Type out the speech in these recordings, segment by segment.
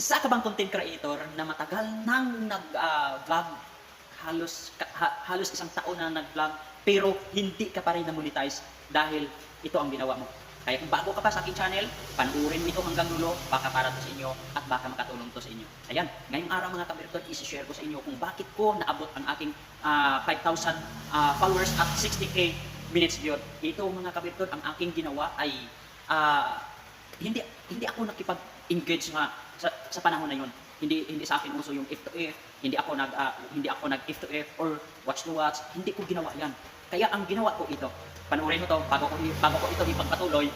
isa ka bang content creator na matagal nang nag-vlog, halos, ka- ha- halos isang taon na nag-vlog, pero hindi ka pa rin na-monetize dahil ito ang ginawa mo. Kaya kung bago ka pa sa aking channel, panuorin mo ito hanggang dulo, baka para to sa inyo at baka makatulong to sa inyo. Ayan, ngayong araw mga kabirton, isi-share ko sa inyo kung bakit ko naabot ang aking ah, 5,000 ah, followers at 60k minutes viewed. Ito mga kabirton, ang aking ginawa ay ah, hindi hindi ako nakipag-engage nga sa, sa panahon na yun. Hindi hindi sa akin uso yung F to F, hindi ako nag ah, hindi ako nag F to F or watch to watch, hindi ko ginawa 'yan. Kaya ang ginawa ko ito, panoorin mo to bago ko bago ko ito ipagpatuloy,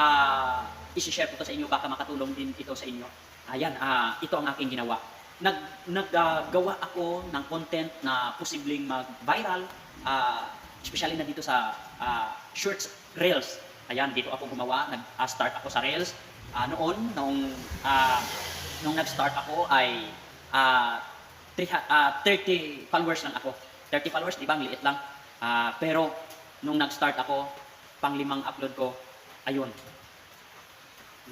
ah i-share ko to sa inyo baka makatulong din ito sa inyo. Ayan, ah ito ang aking ginawa. Nag naggawa ako ng content na posibleng mag-viral, ah especially na dito sa ah, shorts reels. Ayan, dito ako gumawa, nag-start ako sa reels. Ah, noon, nung ah, nung nag-start ako ay three ha- ah, 30 followers lang ako. 30 followers, di ba? Liit lang. Ah, pero nung nag-start ako, panglimang upload ko, ayun,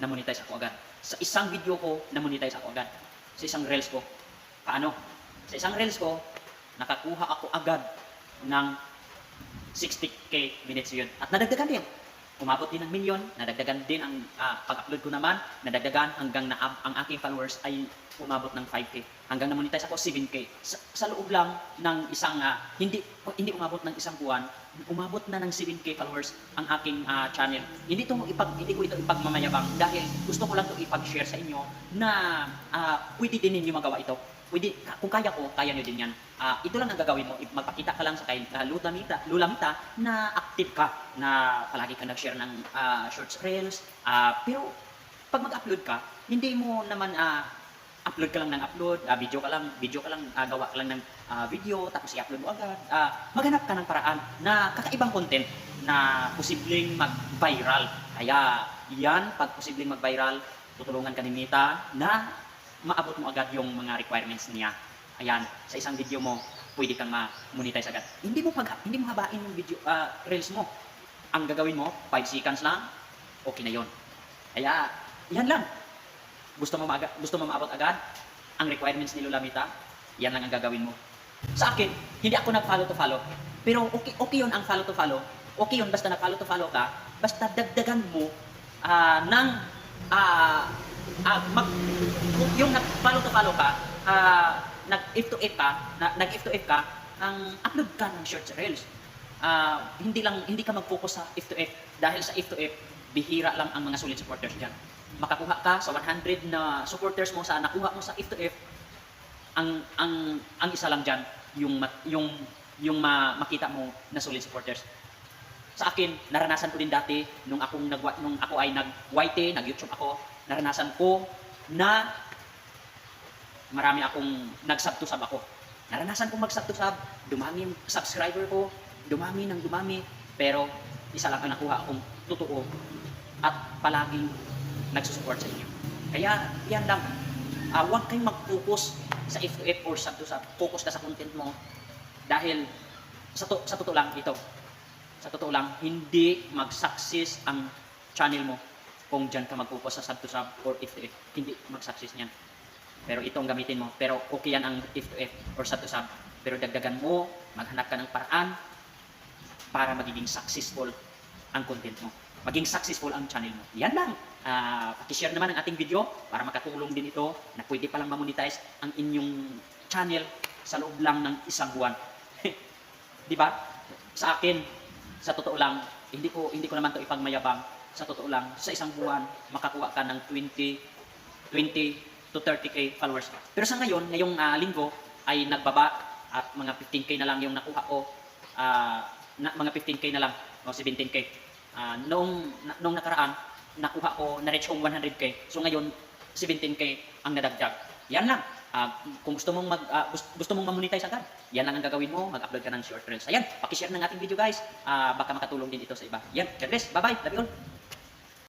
na-monetize ako agad. Sa isang video ko, na-monetize ako agad. Sa isang reels ko. Paano? Sa isang reels ko, nakakuha ako agad ng 60k minutes yun. At nadagdagan din. Umabot din ng milyon, nadagdagan din ang ah, pag-upload ko naman, nadagdagan hanggang na ang aking followers ay umabot ng 5k. Hanggang na-monetize ako 7k. Sa, sa loob lang ng isang, ah, hindi hindi umabot ng isang buwan, umabot na ng 7k followers ang aking ah, channel. Hindi to ipag hindi ko ito ipagmamayabang dahil gusto ko lang to ipag-share sa inyo na ah, pwede din ninyo magawa ito. Pwede, kung kaya ko, kaya nyo din yan. Ah, ito lang ang gagawin mo. Magpakita ka lang sa kay uh, Lulamita, Lulamita na active ka, na palagi ka nag-share ng ah, shorts reels. Ah, pero pag mag-upload ka, hindi mo naman ah, upload ka lang ng upload, ah, video ka lang, video ka lang, ah, gawa ka lang ng ah, video, tapos i-upload mo agad. Ah, maghanap ka ng paraan na kakaibang content na posibleng mag-viral. Kaya yan, pag posibleng mag-viral, tutulungan ka ni Mita na maabot mo agad yung mga requirements niya. Ayan, sa isang video mo, pwede kang ma-monetize agad. Hindi mo pag hindi mo habain yung video ah, reels mo. Ang gagawin mo, 5 seconds lang, okay na yon. Kaya, yan lang. Gusto mo maaga, gusto mo maabot agad ang requirements ni Lola Mita, yan lang ang gagawin mo. Sa akin, hindi ako nag-follow to follow. Pero okay, okay yun ang follow to follow. Okay yun, basta nag-follow to follow ka, basta dagdagan mo ah, ng ah, ah, mag, yung nag-follow to follow ka, ah, nag-if to if ka, na, nag-if to if ka, ang upload ka ng shorts reels. Ah, hindi lang hindi ka mag-focus sa if to if dahil sa if to if bihira lang ang mga solid supporters diyan. Makakuha ka sa 100 na supporters mo sa nakuha mo sa if to if ang ang ang isa lang diyan yung yung yung ma- makita mo na solid supporters. Sa akin, naranasan ko din dati nung akong nag nung ako ay nag YT, nag YouTube ako, naranasan ko na marami akong sub ako. Naranasan kong sub, dumami yung subscriber ko, dumami ng dumami, pero isa lang ang nakuha akong totoo at palaging nagsusupport sa inyo. Kaya yan lang, Ah, huwag kayong mag-focus sa if to if or sub to sub. Focus ka sa content mo dahil sa, to, sa totoo lang ito, sa totoo lang, hindi mag-success ang channel mo kung dyan ka mag-focus sa sub to sub or if to if. Hindi mag-success niyan. Pero ito ang gamitin mo. Pero okay yan ang if to if or sub to sub. Pero dagdagan mo, maghanap ka ng paraan para magiging successful ang content mo. Maging successful ang channel mo. Yan lang. Ah, pakishare naman ang ating video para makatulong din ito na pwede palang ma-monetize ang inyong channel sa loob lang ng isang buwan. Di ba? Sa akin, sa totoo lang, hindi ko hindi ko naman to ipagmayabang. Sa totoo lang, sa isang buwan makakuha ka ng 20 20 to 30k followers. Pero sa ngayon, ngayong ah, linggo ay nagbaba at mga 15k na lang yung nakuha ko. Ah, na, mga 15k na lang o 17k. Ah, noong na, noong nakaraan, nakuha ko na-reach kong 100k. So ngayon, 17k ang nadagdag. Yan lang. Ah, kung gusto mong mag ah, gusto, gusto mong ma-monetize agad, yan lang ang gagawin mo, mag-upload ka ng short reels. Ayan, paki-share ng ating video guys. Ah, baka makatulong din ito sa iba. Yan, God bless. Bye-bye. Love you all.